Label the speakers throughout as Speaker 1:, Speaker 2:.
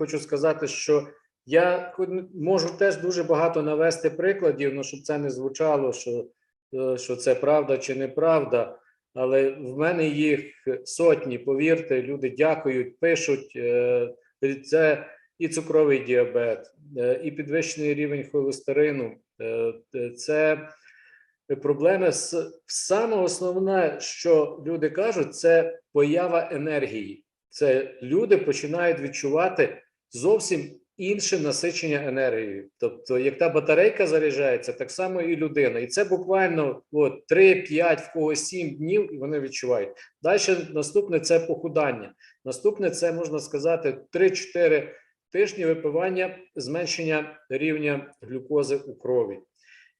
Speaker 1: хочу сказати, що я можу теж дуже багато навести прикладів, ну щоб це не звучало, що, е, що це правда чи неправда. Але в мене їх сотні, повірте, люди дякують, пишуть. е, Це і цукровий діабет, е, і підвищений рівень холестерину. Це проблеми з саме основне, що люди кажуть, це поява енергії. Це люди починають відчувати зовсім інше насичення енергією. Тобто, як та батарейка заряджається, так само і людина. І це буквально от, 3-5, в когось 7 днів, і вони відчувають. Далі наступне це похудання. Наступне це можна сказати 3-4 тижні випивання, зменшення рівня глюкози у крові.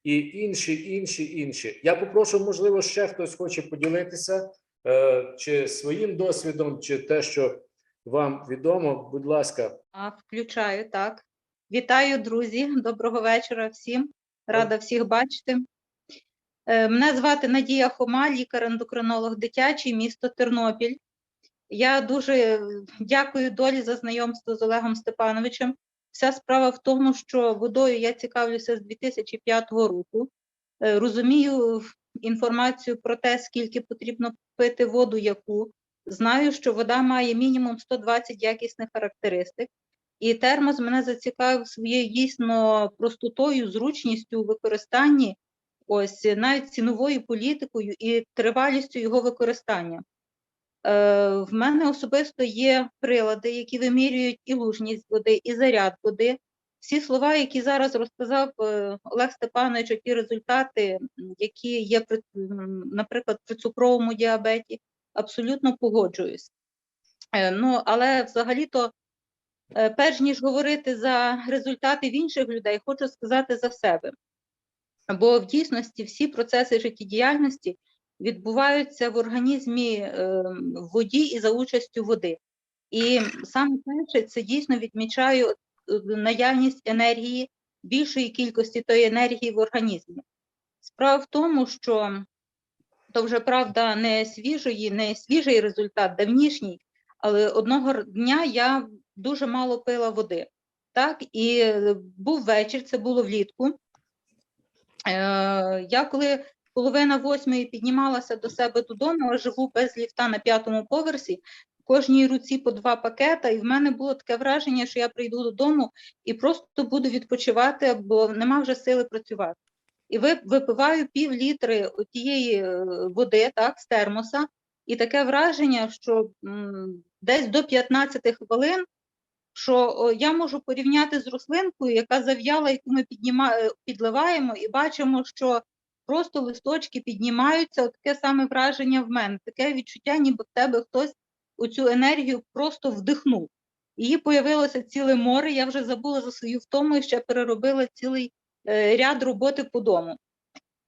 Speaker 1: І інші, інші, інші. Я попрошу, можливо, ще хтось хоче поділитися е, чи своїм досвідом, чи те, що вам відомо. Будь ласка,
Speaker 2: А, включаю, так. Вітаю, друзі. Доброго вечора всім. Рада всіх бачити. Е, Мене звати Надія Хома, лікар-ендокринолог дитячий, місто Тернопіль. Я дуже е, дякую долі за знайомство з Олегом Степановичем. Вся справа в тому, що водою я цікавлюся з 2005 року. Е, Розумію інформацію про те, скільки потрібно пити воду, яку. Знаю, що вода має мінімум 120 якісних характеристик, і термос мене зацікавив своєю дійсно простотою, зручністю у використанні, ось навіть ціновою політикою і тривалістю його використання. Е, в мене особисто є прилади, які вимірюють і лужність води, і заряд води. Всі слова, які зараз розказав е, Олег Степанович, ті результати, які є, при, наприклад, при цукровому діабеті, абсолютно погоджуюсь. Е, Ну, але взагалі-то, е, перш ніж говорити за результати в інших людей, хочу сказати за себе. Бо в дійсності всі процеси життєдіяльності відбуваються в організмі е, в воді і за участю води. І саме перше, це дійсно відмічаю наявність енергії, більшої кількості тої енергії в організмі. Справа в тому, що то вже правда не свіжої, не свіжий результат, давнішній, але одного дня я дуже мало пила води. Так, і е, був вечір, це було влітку. Е, я коли половина восьмої піднімалася до себе додому, а живу без ліфта на п'ятому поверсі, в кожній руці по два пакета, і в мене було таке враження, що я прийду додому і просто буду відпочивати, бо нема вже сили працювати. І ви- випиваю пів літри тієї е, води, так, з термоса, і таке враження, що десь до 15 хвилин, що я можу порівняти з рослинкою, яка зав'яла, яку ми підніма, е, підливаємо, і бачимо, що просто листочки піднімаються. Таке саме враження в мене, таке відчуття, ніби в тебе хтось оцю енергію просто вдихнув. Її появилося ціле море. Я вже забула за свою втому і ще переробила цілий ряд роботи по дому.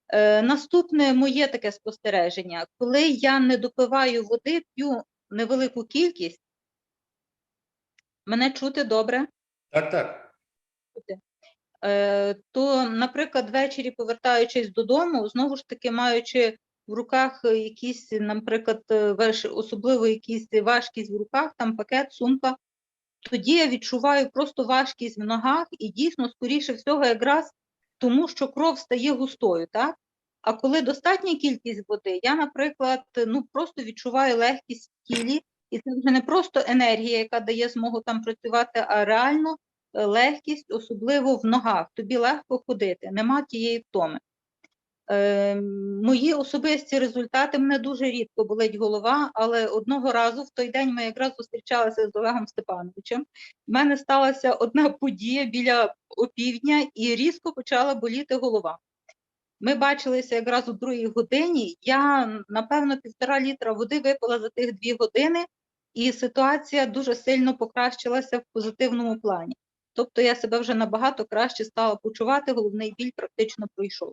Speaker 2: Е, Наступне моє таке спостереження: коли я не допиваю води, п'ю невелику кількість, мене чути добре.
Speaker 1: так, так.
Speaker 2: Е, то, наприклад, ввечері, повертаючись додому, знову ж таки, маючи в руках е, якісь, наприклад, е, особливо якісь важкість в руках, там пакет, сумка, тоді я відчуваю просто важкість в ногах і дійсно, скоріше всього, якраз тому, що кров стає густою, так? А коли достатня кількість води, я, наприклад, ну просто відчуваю легкість в тілі, і це вже не просто енергія, яка дає змогу там працювати, а реально е, легкість, особливо в ногах. Тобі легко ходити, нема тієї втоми. Е, мої особисті результати мене дуже рідко болить голова, але одного разу в той день ми якраз зустрічалися з Олегом Степановичем. У мене сталася одна подія біля опівдня і різко почала боліти голова. Ми бачилися якраз у другій годині. Я, напевно, півтора літра води випила за тих дві години, і ситуація дуже сильно покращилася в позитивному плані. Тобто я себе вже набагато краще стала почувати, головний біль практично пройшов.